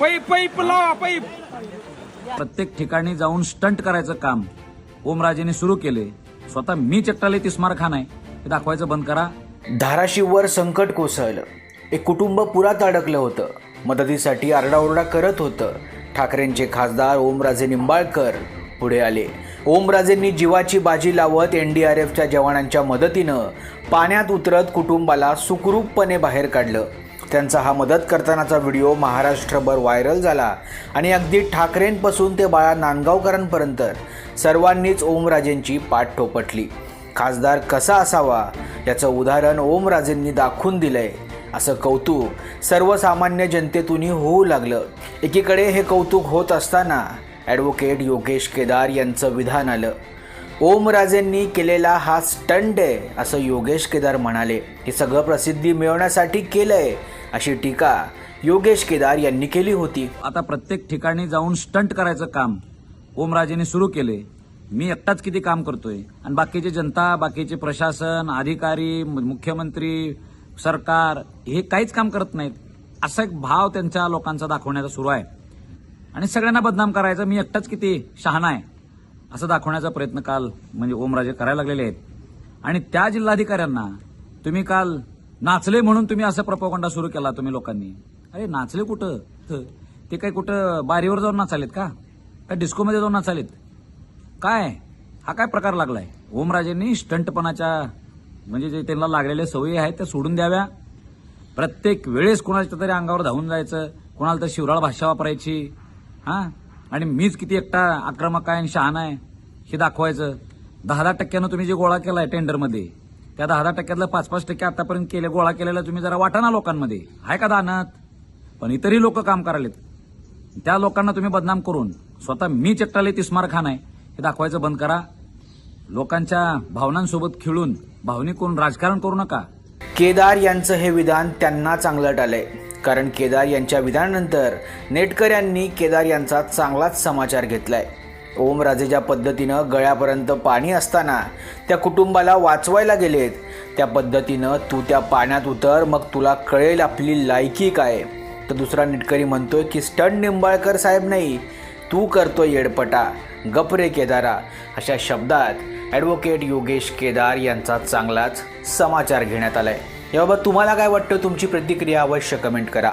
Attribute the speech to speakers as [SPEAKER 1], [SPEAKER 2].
[SPEAKER 1] Pipe pipe लावा pipe
[SPEAKER 2] प्रत्येक ठिकाणी जाऊन स्टंट करायचं काम ओमराजेने सुरू केले. स्वतः मी चट्टाले तिस्मार खान आहे. हे दाखवायचं बंद करा.
[SPEAKER 3] धाराशिववर संकट कोसळलं. एक कुटुंब पुरात अडकलं होतं. मदतीसाठी आरडाओरडा करत होतं. ठाकरेंचे खासदार ओमराजे निंबाळकर पुढे आले. ओमराजेंनी जीवाची बाजी लावत एन डी आर एफच्या जवानांच्या मदतीनं पाण्यात उतरत कुटुंबाला सुखरूपपणे बाहेर काढलं. त्यांचा हा मदत करतानाचा व्हिडिओ महाराष्ट्रभर व्हायरल झाला. आणि अगदी ठाकरेंपासून ते बाळा नांदगावकरांपर्यंत सर्वांनीच ओमराजेंची पाठ ठोपटली. खासदार कसा असावा याचं उदाहरण ओमराजेंनी दाखवून दिलंय. असं कौतुक सर्वसामान्य जनतेतूनही होऊ लागलं. एकीकडे हे कौतुक होत असताना ॲडव्होकेट योगेश केदार यांचं विधान आलं. ओमराजेंनी केलेला हा स्टंट आहे असं योगेश केदार म्हणाले. हे सगळं प्रसिद्धी मिळवण्यासाठी केलं आहे अशी टीका योगेश केदार यांनी केली होती.
[SPEAKER 2] आता प्रत्येक ठिकाणी जाऊन स्टंट करायचं काम ओमराजेने सुरू केले. मी एकटाच किती काम करतोय? आणि बाकीचे जनता बाकीचे प्रशासन अधिकारी मुख्यमंत्री सरकार हे काहीच काम करत नाहीत. असा एक भाव त्यांच्या लोकांचा दाखवण्याचा सुरू आहे. आणि सगळ्यांना बदनाम करायचं मी एकटाच किती शहाणा आहे? असं दाखवण्याचा प्रयत्न काल म्हणजे ओमराजे करायला लागलेले आहेत. आणि त्या जिल्हाधिकाऱ्यांना तुम्ही काल नाचले म्हणून तुम्ही असं प्रपोगंडा सुरू केला तुम्ही लोकांनी? अरे नाचले कुठं? ते काय कुठं बारीवर जाऊन नाचालेत का? काय डिस्कोमध्ये जाऊन नाचालेत? काय? हा काय प्रकार लागलाय? ओमराजेंनी स्टंटपणाच्या म्हणजे जे त्यांना लागलेल्या सवयी आहेत त्या सोडून द्याव्या? प्रत्येक वेळेस कोणाच्या तरी अंगावर धावून जायचं कुणाला तर शिवराळ भाषा वापरायची हां? आणि मीच किती एकटा आक्रमक आहे आणि शहाणा आहे हे दाखवायचं. दहा दहा टक्क्यानं तुम्ही जे गोळा केला आहे टेंडरमध्ये त्या दहा दहा टक्क्यातलं पाच पाच टक्के आतापर्यंत केले गोळा केलेला तुम्ही जरा वाटा ना लोकांमध्ये. आहे का दानत? पण इतरही लोक काम करायलेत त्या लोकांना तुम्ही बदनाम करून स्वतः मी चट्टाले तिस्मार खान आहे हे दाखवायचं बंद करा. लोकांच्या भावनांसोबत खेळून भावनिक करून राजकारण करू नका.
[SPEAKER 3] केदार यांचं हे विधान त्यांना चांगलं टालंय कारण केदार यांच्या विधानानंतर नेटकर यांनी केदार यांचा चांगलाच समाचार घेतलाय. ओमराजे ज्या पद्धतीनं गळ्यापर्यंत पाणी असताना त्या कुटुंबाला वाचवायला गेलेत त्या पद्धतीनं तू त्या पाण्यात उतर मग तुला कळेल आपली लायकी काय. तर दुसरा निटकरी म्हणतोय की स्टंट निंबाळकर साहेब नाही तू करतो येडपटा गपरे केदारा. अशा शब्दात ॲडव्होकेट योगेश केदार यांचा चांगलाच समाचार घेण्यात आला आहे याबाबत तुम्हाला काय वाटतं? तुमची प्रतिक्रिया अवश्य कमेंट करा.